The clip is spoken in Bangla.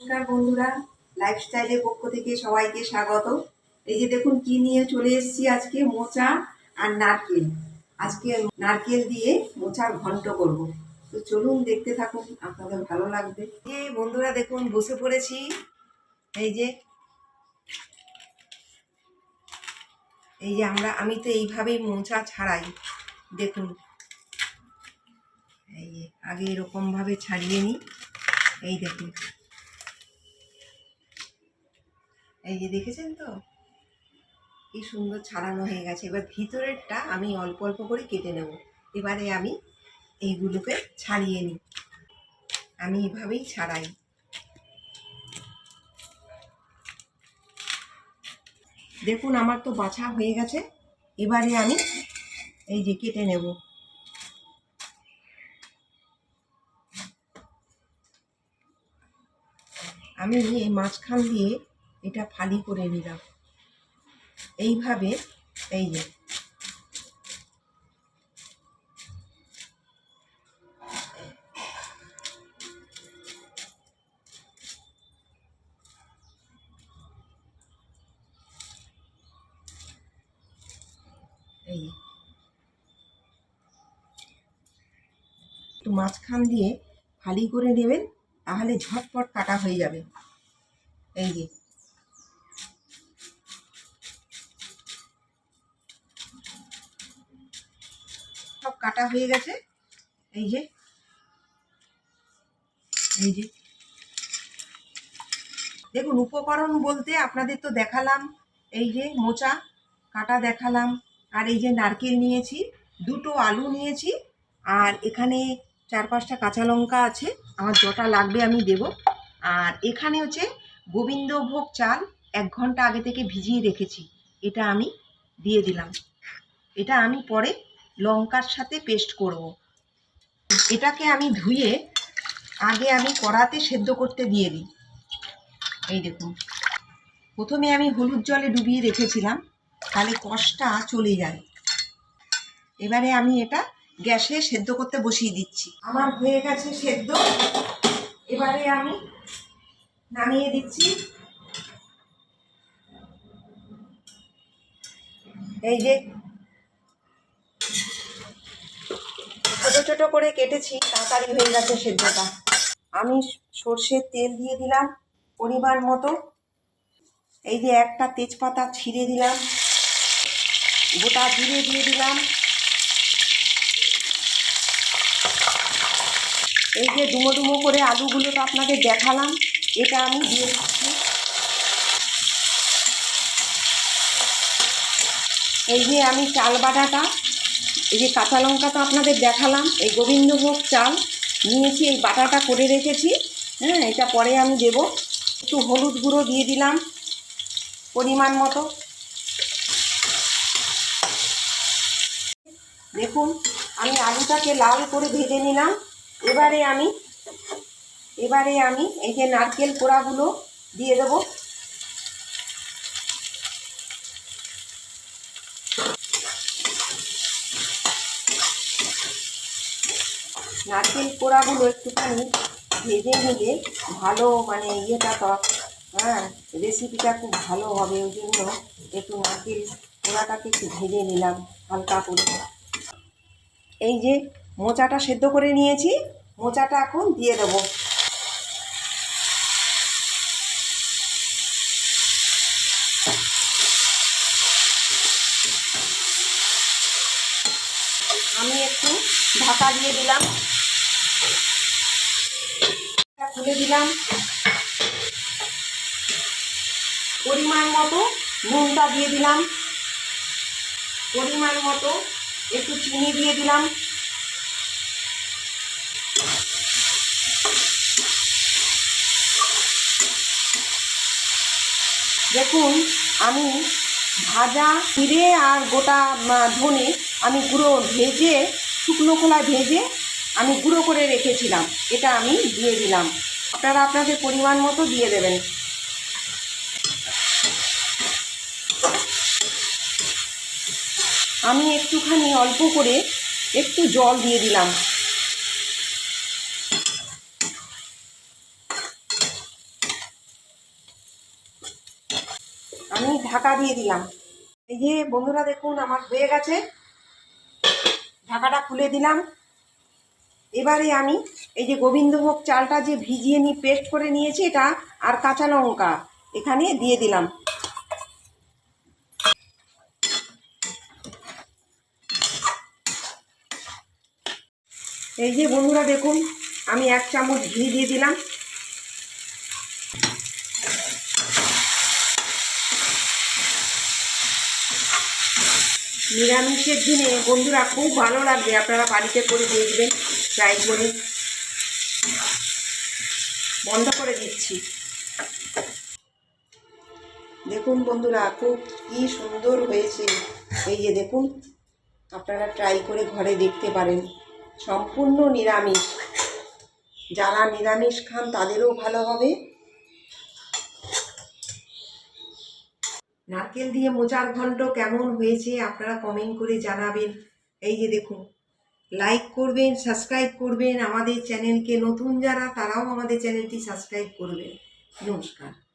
নমস্কার বন্ধুরা লাইফস্টাইলের পক্ষ থেকে সবাইকে স্বাগত। এই যে দেখুন কি নিয়ে চলে এসেছি আজকে, মোচা আর নারকেল। আজকে নারকেল দিয়ে মোচার ঘন্ট করব। তো চলুন দেখতে থাকুন, আপনাদের ভালো লাগবে। এই বন্ধুরা দেখুন, বসে পড়েছি। এই যে এই যে আমরা, আমি তো এইভাবেই মোচা ছাড়াই, দেখুন। এই আগে এরকম ভাবে ছাড়িয়ে নিই। এই দেখুন। এই যে দেখেছেন তো? কি সুন্দর ছাড়ানো হয়ে গেছে। এবার ভিতরেরটা আমি অল্প অল্প করে কেটে নেব। এবারে আমি এইগুলোকে ছাড়িয়ে নিই। আমি এভাবেই ছাড়াই। দেখুন, আমার তো বাছা হয়ে গেছে। এবারে আমি এই যে কেটে নেব। আমি এই মাঝখান দিয়ে এটা ফালি করে নিলাম। এইভাবে, এই যে। এই একটু মাঝখান দিয়ে ফালি করে নেবেন, তাহলে ঝটপট কাটা হয়ে যাবে। এই যে। কাটা হয়ে গেছে। এই যে। এই যে। দেখুন, উপকরণ বলতে আপনাদের তো দেখালাম। এই যে মোচা, কাটা দেখালাম। আর এই যে নারকেল নিয়েছি, দুটো আলু নিয়েছি। আর এখানে চার পাঁচটা কাঁচা লঙ্কা আছে। আমার যটা লাগবে আমি দেব। আর এখানে হচ্ছে গোবিন্দভোগ চাল এক ঘণ্টা আগে থেকে ভিজিয়ে রেখেছি। এটা আমি দিয়ে দিলাম। এটা আমি পরে লঙ্কার সাথে পেস্ট করব। এটাকে আমি ধুয়ে আগে আমি কড়াতে সেদ্ধ করতে দিয়ে দিই। এই দেখুন। প্রথমে আমি হলুদ জলে ডুবিয়ে রেখেছিলাম, তাহলে কষটা চলে যায়। এবারে আমি এটা গ্যাসে সেদ্ধ করতে বসিয়ে দিচ্ছি। আমার হয়ে গেছে সেদ্ধ। এবারে আমি নামিয়ে দিচ্ছি। এই যে ছোট করে কেটেছি, তাড়াতাড়ি হয়ে গেছে সেদ্ধটা। আমি সর্ষের তেল দিয়ে দিলাম পরিমাণ মতো। এই যে একটা তেজপাতা ছিঁড়ে দিলাম। গোটা জিরে দিয়ে দিলাম। এই যে ডুমো ডুমো করে আলুগুলো তো আপনাদের দেখালাম, এটা আমি দিয়ে দিচ্ছি। এই যে আমি চাল বাটাটা এই যে কাঁচা লঙ্কা তো আপনাদের দেখালাম, এই গোবিন্দভোগ চাল নিয়েছি, এই বাটাটা করে রেখেছি। হ্যাঁ এটা পরে আমি দেব। একটু হলুদ গুঁড়ো দিয়ে দিলাম, পরিমাণ মতো। দেখুন, আমি আলুটাকে লাল করে ভেজে নিলাম। এবারে আমি এবারে আমি এই যে নারকেল কোড়াগুলো দিয়ে দেব। নারকেল কোড়াগুলো একটুখানি ভেজে ভেজে ভালো মানে ইয়েটা তো হ্যাঁ রেসিপিটা খুব ভালো হবে, ওই জন্য একটু নারকেল কোড়াটাকে একটু ভেজে নিলাম হালকা করে। এই যে মোচাটা সেদ্ধ করে নিয়েছি, মোচাটা এখন দিয়ে দেব। আমি একটু ঢাকা দিয়ে দিলাম। খুলে দিলাম। পরিমাণ মতো নুনটা দিয়ে দিলাম। পরিমাণ মতো একটু চিনি দিয়ে দিলাম। দেখুন, আমি ভাজা জিরে আর গোটা ধনে আমি গুঁড়ো ভেজে, শুকনো খোলা ভেজে আমি গুঁড়ো করে রেখেছিলাম। এটা আমি দিয়ে দিলাম। আপনারা আপনাদের পরিমাণ মতো দিয়ে দেবেন। আমি একটুখানি অল্প করে একটু জল দিয়ে দিলাম। আমি ঢাকা দিয়ে দিলাম। এই যে বন্ধুরা দেখুন, আমার হয়ে গেছে। ঢাকাটা খুলে দিলাম। এবারে আমি এই যে গোবিন্দভোগ চালটা যে ভিজিয়ে নিয়ে পেস্ট করে নিয়েছি, এটা আর কাঁচা লঙ্কা এখানে দিয়ে দিলাম। এই যে বন্ধুরা দেখুন, আমি এক চামচ ঘি দিয়ে দিলাম। নিরামিষের দিনে বন্ধুরা খুব ভালো লাগবে, আপনারা বাড়িতে করে দেখবেন ট্রাই করে। বন্ধ করে দিচ্ছি। দেখুন বন্ধুরা, খুব কি সুন্দর হয়েছে। এই যে দেখুন, আপনারা ট্রাই করে ঘরে দেখতে পারেন। সম্পূর্ণ নিরামিষ। যারা নিরামিষ খান, তাদেরও ভালো হবে। নারকেল দিয়ে মোচার ঘণ্ট কেমন হয়েছে আপনারা কমেন্ট করে জানাবেন। এই যে দেখুন লাইক করবেন সাবস্ক্রাইব করবেন আমাদের চ্যানেলকে নতুন যারা, তারাও আমাদের চ্যানেলটি সাবস্ক্রাইব করবেন। নমস্কার।